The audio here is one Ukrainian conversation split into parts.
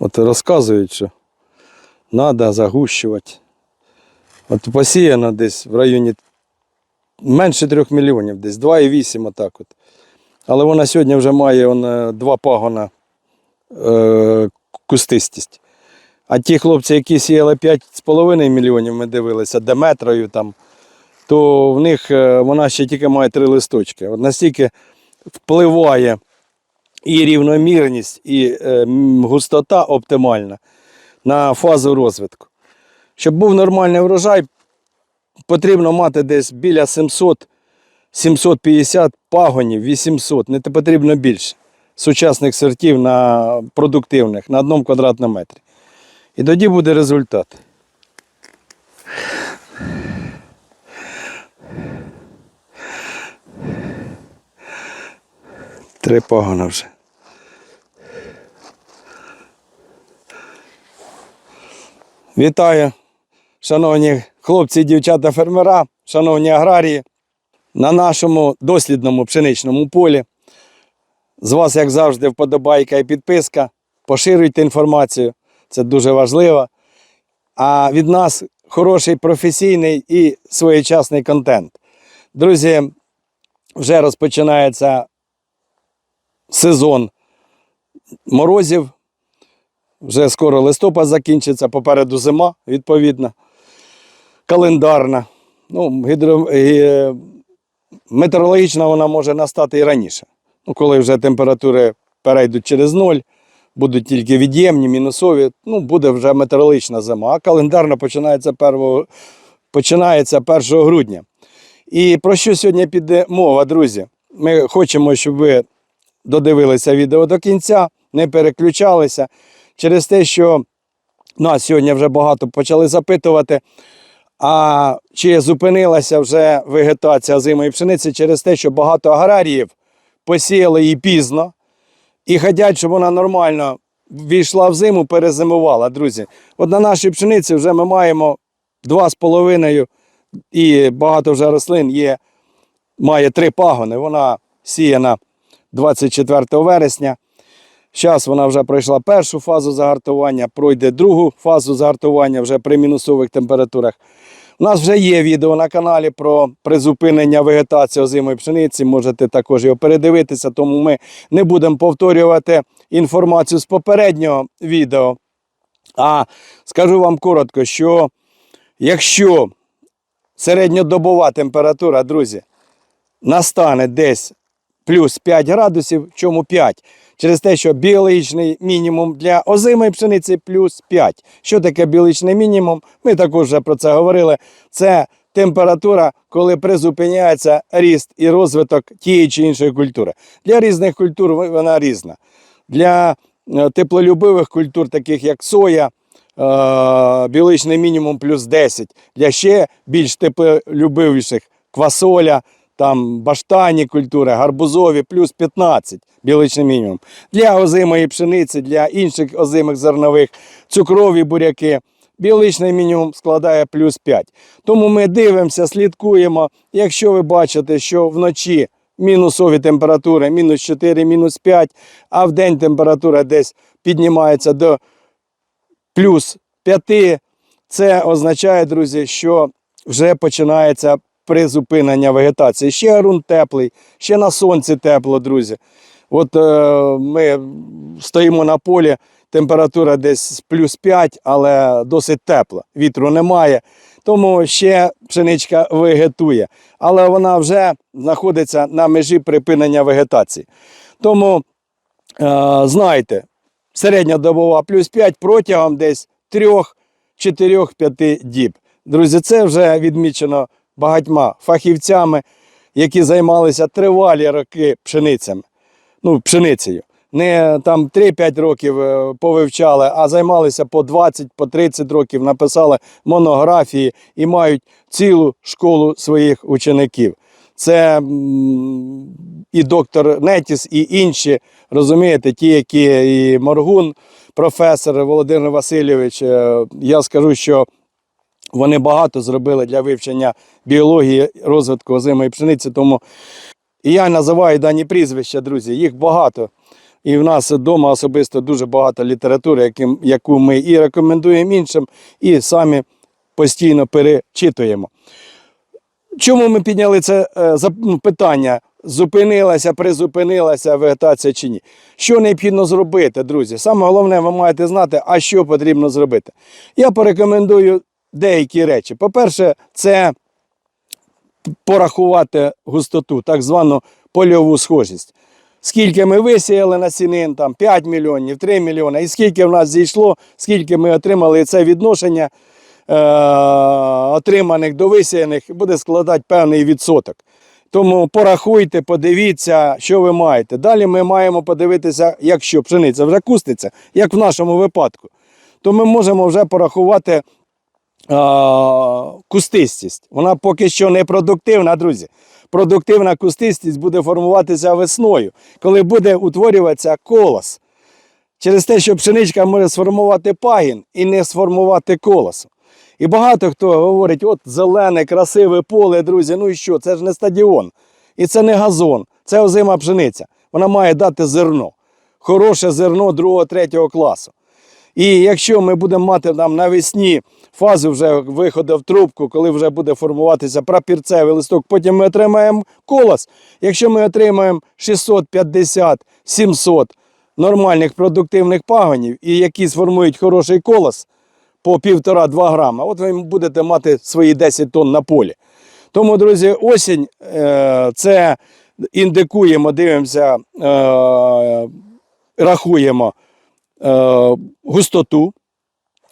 От розказують, що треба загущувати. От посіяно десь в районі менше 3 мільйонів, десь 2,8 отак от. Але вона сьогодні вже має он, е, два пагона е, кустистість. А ті хлопці, які сіяли 5,5 мільйонів, ми дивилися, Деметрою там, то в них е, вона ще тільки має три листочки. От настільки впливає і рівномірність, і е, густота оптимальна на фазу розвитку. Щоб був нормальний врожай, потрібно мати десь біля 700 750 пагонів, 800, не потрібно більше сучасних сортів на продуктивних на одному квадратному метрі. І тоді буде результат. Три пагона вже. Вітаю, шановні хлопці, дівчата, фермера, шановні аграрії на нашому дослідному пшеничному полі. З вас, як завжди, вподобайка і підписка. Поширюйте інформацію, це дуже важливо. А від нас хороший професійний і своєчасний контент. Друзі, вже розпочинається сезон морозів. Вже скоро листопад закінчиться, попереду зима, відповідно, календарна. Ну, гідро... е, метеорологічна вона може настати і раніше. Ну, коли вже температури перейдуть через ноль, будуть тільки від'ємні, мінусові, ну, буде вже метеорологічна зима. А календарна починається 1, починається 1 грудня. І про що сьогодні піде мова, друзі? Ми хочемо, щоб ви додивилися відео до кінця, не переключалися через те, що нас сьогодні вже багато почали запитувати. А чи зупинилася вже вегетація озимої пшениці через те, що багато аграріїв посіяли її пізно і хочуть, щоб вона нормально війшла в зиму, перезимувала, друзі. От на нашій пшениці вже ми маємо 2,5 і багато вже рослин є, має три пагони. Вона сіяна 24 вересня. Зараз вона вже пройшла першу фазу загартування, пройде другу фазу загартування вже при мінусових температурах. У нас вже є відео на каналі про призупинення вегетації озимої пшениці. Можете також його передивитися, тому ми не будемо повторювати інформацію з попереднього відео. А скажу вам коротко, що якщо середньодобова температура, друзі, настане десь плюс 5 градусів, чому 5? Через те, що біологічний мінімум для озимої пшениці плюс 5. Що таке біологічний мінімум? Ми також вже про це говорили. Це температура, коли призупиняється ріст і розвиток тієї чи іншої культури. Для різних культур вона різна. Для е, теплолюбивих культур, таких як соя, е, біологічний мінімум плюс 10. Для ще більш теплолюбивіших квасоля, там баштанні культури, гарбузові, плюс 15 біологічний мінімум. Для озимої пшениці, для інших озимих зернових, цукрові буряки. Біологічний мінімум складає плюс 5. Тому ми дивимося, слідкуємо. Якщо ви бачите, що вночі мінусові температури, мінус 4, мінус 5, а в день температура десь піднімається до плюс 5, це означає, друзі, що вже починається призупинення вегетації. Ще ґрунт теплий, ще на сонці тепло, друзі. От е, ми стоїмо на полі, температура десь плюс 5, але досить тепла. Вітру немає. Тому ще пшеничка вегетує. Але вона вже знаходиться на межі припинення вегетації. Тому е, знайте, середня добова плюс 5 протягом десь 3-4-5 діб. Друзі, це вже відмічено багатьма фахівцями, які займалися тривалі роки пшеницями, ну, пшеницею. Не там 3-5 років е, повивчали, а займалися по 20, по 30 років, написали монографії і мають цілу школу своїх учеників. Це і доктор Нетіс, і інші, розумієте, ті, які і Моргун, професор Володимир Васильович. е, Я скажу, що вони багато зробили для вивчення біології розвитку озимої пшениці. Тому я називаю дані прізвища, друзі, їх багато. І в нас вдома особисто дуже багато літератури, яку ми і рекомендуємо іншим, і самі постійно перечитуємо. Чому ми підняли це е, ну, питання? Зупинилася, призупинилася вегетація чи ні? Що необхідно зробити, друзі? Саме головне, ви маєте знати, а що потрібно зробити. Я порекомендую деякі речі. По-перше, це порахувати густоту, так звану польову схожість. Скільки ми висіяли насінин, там 5 мільйонів, 3 мільйони, і скільки в нас зійшло, скільки ми отримали це відношення е- отриманих до висіяних буде складати певний відсоток. Тому порахуйте, подивіться, що ви маєте. Далі ми маємо подивитися, якщо пшениця вже куститься, як в нашому випадку, то ми можемо вже порахувати кустистість. Вона поки що не продуктивна, друзі. Продуктивна кустистість буде формуватися весною, коли буде утворюватися колос. Через те, що пшеничка може сформувати пагін і не сформувати колосу. І багато хто говорить, от зелене, красиве поле, друзі, ну і що? Це ж не стадіон. І це не газон, це озима пшениця. Вона має дати зерно. Хороше зерно 2-3 класу. І якщо ми будемо мати там навесні фазу вже виходу в трубку, коли вже буде формуватися прапірцевий листок, потім ми отримаємо колос. Якщо ми отримаємо 650-700 нормальних продуктивних пагонів, і які сформують хороший колос по 1,5-2 грама, от ви будете мати свої 10 тонн на полі. Тому, друзі, осінь е, це індикуємо, дивимося, е, рахуємо густоту,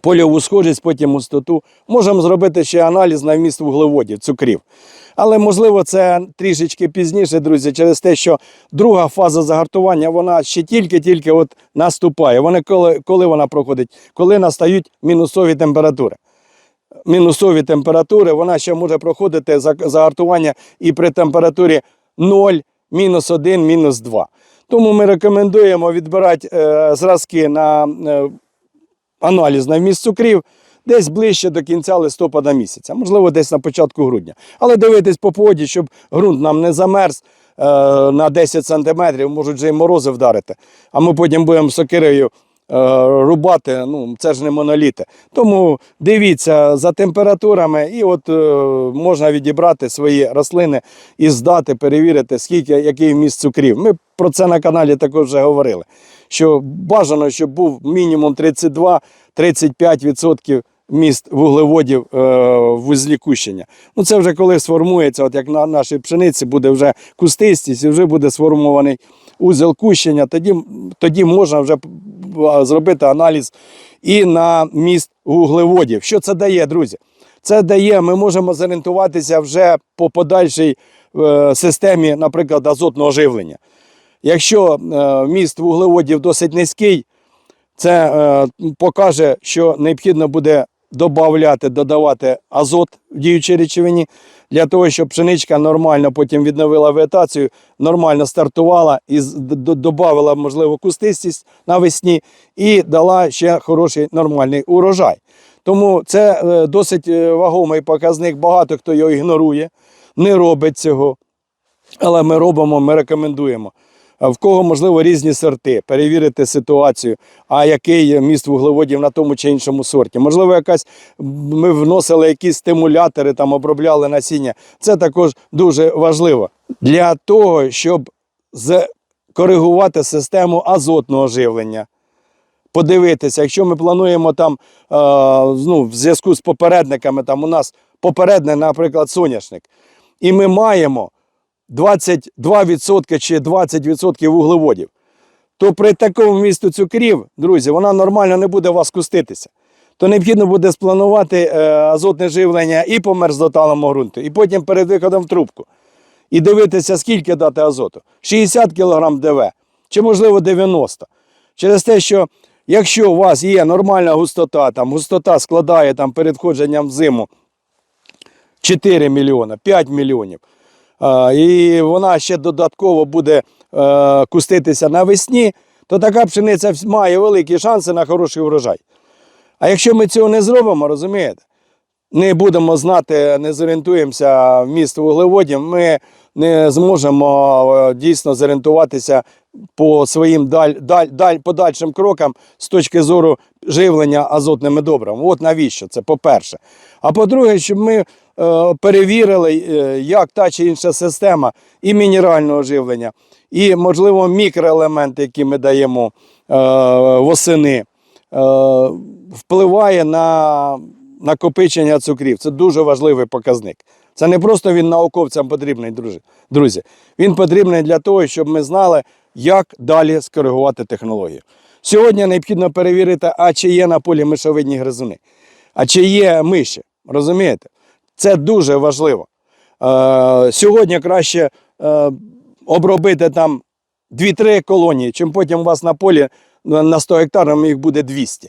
польову схожість, потім густоту. Можемо зробити ще аналіз на вміст вуглеводів, цукрів. Але можливо це трішечки пізніше, друзі, через те, що друга фаза загартування вона ще тільки-тільки от наступає. Вона коли, коли вона проходить? Коли настають мінусові температури. Мінусові температури, вона ще може проходити загартування і при температурі 0, мінус 1, мінус 2. Тому ми рекомендуємо відбирати е, зразки на е, аналіз на вміст цукрів десь ближче до кінця листопада місяця, можливо, десь на початку грудня. Але дивитись по погоді, щоб ґрунт нам не замерз е, на 10 сантиметрів, можуть вже й морози вдарити. А ми потім будемо сокирою е, рубати. Ну, це ж не моноліти. Тому дивіться за температурами, і от е, можна відібрати свої рослини і здати, перевірити, скільки який вміст цукрів. Ми про це на каналі також вже говорили. Що бажано, щоб був мінімум 32-35% міст вуглеводів е, в вузлі кущення. Ну це вже коли сформується, от як на нашій пшениці буде вже кустистість і вже буде сформований узел кущення, тоді, тоді можна вже зробити аналіз і на міст вуглеводів. Що це дає, друзі? Це дає, ми можемо зорієнтуватися вже по подальшій е, системі, наприклад, азотного живлення. Якщо е, міст вуглеводів досить низький, це е, покаже, що необхідно буде додавати, додавати азот в діючій речовині для того, щоб пшеничка нормально потім відновила вегетацію, нормально стартувала і додавала, можливо, кустистість навесні і дала ще хороший нормальний урожай. Тому це е, досить е, вагомий показник. Багато хто його ігнорує, не робить цього. Але ми робимо, ми рекомендуємо. В кого можливо різні сорти, перевірити ситуацію, а який міст вуглеводів на тому чи іншому сорті. Можливо, якась ми вносили якісь стимулятори, там обробляли насіння. Це також дуже важливо для того, щоб коригувати систему азотного живлення. Подивитися, якщо ми плануємо там ну, в зв'язку з попередниками, там у нас попередник, наприклад, соняшник, і ми маємо 22% чи 20% вуглеводів, то при такому місту цукрів, друзі, вона нормально не буде у вас куститися. То необхідно буде спланувати е, азотне живлення і по мерзлоталому ґрунту, і потім перед виходом в трубку. І дивитися, скільки дати азоту. 60 кг ДВ, чи можливо 90 Через те, що якщо у вас є нормальна густота, там густота складає там, перед входженням в зиму 4 мільйона, 5 мільйонів, і вона ще додатково буде е, куститися навесні, то така пшениця має великі шанси на хороший урожай. А якщо ми цього не зробимо, розумієте, не будемо знати, не зорієнтуємося в міст вуглеводів, ми не зможемо е, дійсно зорієнтуватися по своїм даль, даль, даль, подальшим крокам з точки зору живлення азотними добрами. От навіщо це, по-перше. А по-друге, щоб ми е, перевірили, е, як та чи інша система і мінерального живлення, і, можливо, мікроелементи, які ми даємо е, восени, е, впливає на накопичення цукрів. Це дуже важливий показник. Це не просто він науковцям потрібний, друзі. Він потрібний для того, щоб ми знали, як далі скоригувати технологію. Сьогодні необхідно перевірити, а чи є на полі мишовидні гризуни, а чи є миші. Розумієте? Це дуже важливо. Е, сьогодні краще е, обробити там 2-3 колонії, чим потім у вас на полі на на 100 гектарів їх буде 200.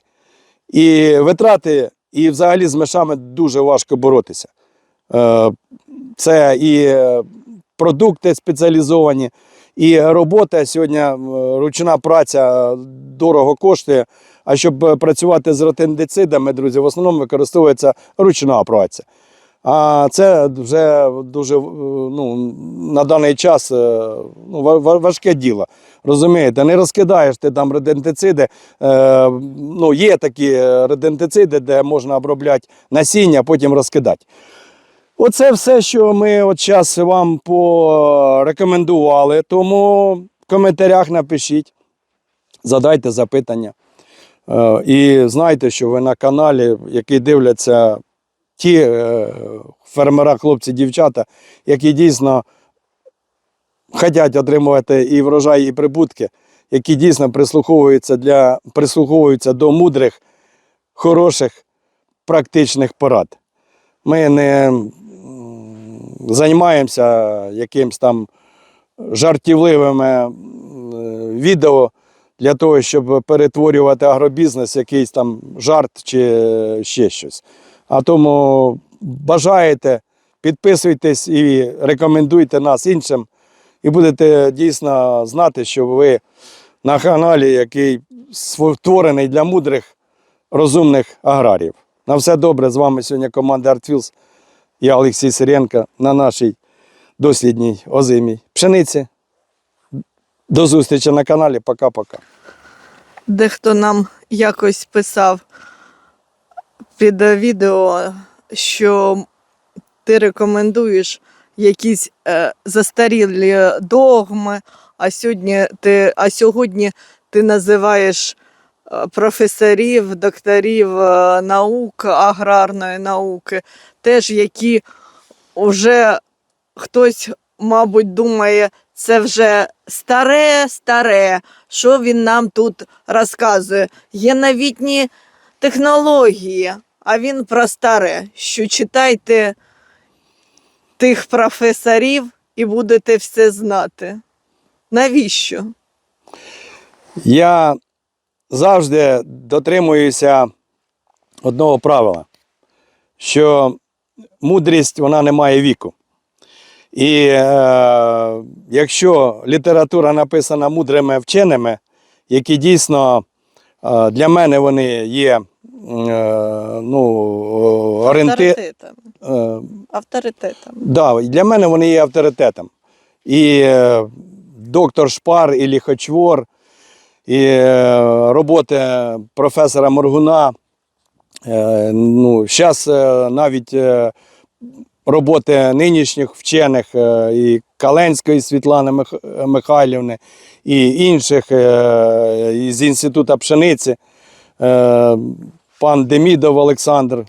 І витрати, і взагалі з мишами дуже важко боротися. Е, Це і е, продукти спеціалізовані, і робота сьогодні е, ручна праця дорого коштує. А щоб е, працювати з ротиндицидами, друзі, в основному використовується ручна праця. А це вже дуже е, ну, на даний час е, ну, ва- ва- важке діло. Розумієте, не розкидаєш ти там редентициди. Е, ну, є такі редентициди, де можна обробляти насіння, потім розкидати. Оце все, що ми от зараз вам порекомендували. Тому в коментарях напишіть, задайте запитання. Е, І знайте, що ви на каналі, який дивляться ті е, фермера, хлопці, дівчата, які дійсно хочуть отримувати і врожай, і прибутки, які дійсно прислуховуються, для, прислуховуються до мудрих, хороших, практичних порад. Ми не займаємося якимсь там жартівливими відео для того, щоб перетворювати агробізнес, якийсь там жарт чи ще щось. А тому бажаєте, підписуйтесь і рекомендуйте нас іншим, і будете дійсно знати, що ви на каналі, який створений для мудрих, розумних аграріїв. На все добре. З вами сьогодні команда ArtFills. Я Олексій Сиренко на нашій дослідній озимій пшениці. До зустрічі на каналі. Пока-пока. Дехто нам якось писав під відео, що ти рекомендуєш якісь е, застарілі догми, а сьогодні ти, а сьогодні ти називаєш професорів, докторів е, наук, аграрної науки, теж які вже хтось, мабуть, думає, це вже старе, старе. Що він нам тут розказує? Є новітні технології, а він про старе. Що читайте тих професорів і будете все знати. Навіщо? Я завжди дотримуюся одного правила, що мудрість вона не має віку. І е, якщо література написана мудрими вченими, які дійсно е, для мене вони є е, ну, орієнти... Авторитетом. е, Авторитетом. Да, для мене вони є авторитетом. І е, доктор Шпар, і Ліхочвор, і е, роботи професора Моргуна. Е, ну, Зараз навіть е, роботи нинішніх вчених і Каленської Світлани Мих- Михайлівни, і інших із Інституту пшениці, пан Демідов Олександр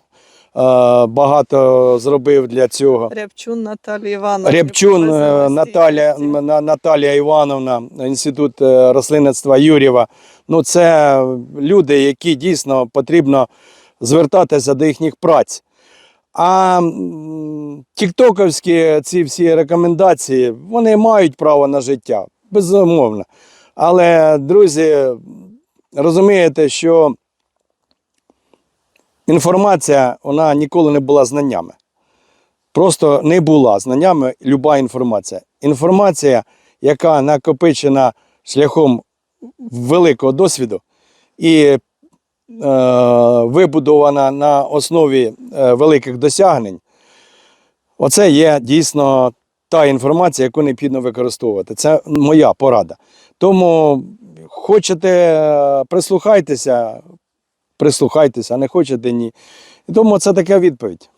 багато зробив для цього. Рябчун Наталія Івановна. Рябчун е, Наталя, освіти. М- На- Наталія Івановна, Інститут е, рослинництва Юрєва. Ну, це люди, які дійсно потрібно звертатися до їхніх праць. А тіктоковські ці всі рекомендації, вони мають право на життя, безумовно. Але, друзі, розумієте, що інформація вона ніколи не була знаннями. Просто не була знаннями люба інформація. Інформація, яка накопичена шляхом великого досвіду і е, вибудована на основі е, великих досягнень, оце є дійсно та інформація, яку необхідно використовувати. Це моя порада. Тому хочете е, прислухайтеся, прислухайтеся, не хочете ні. І тому це така відповідь.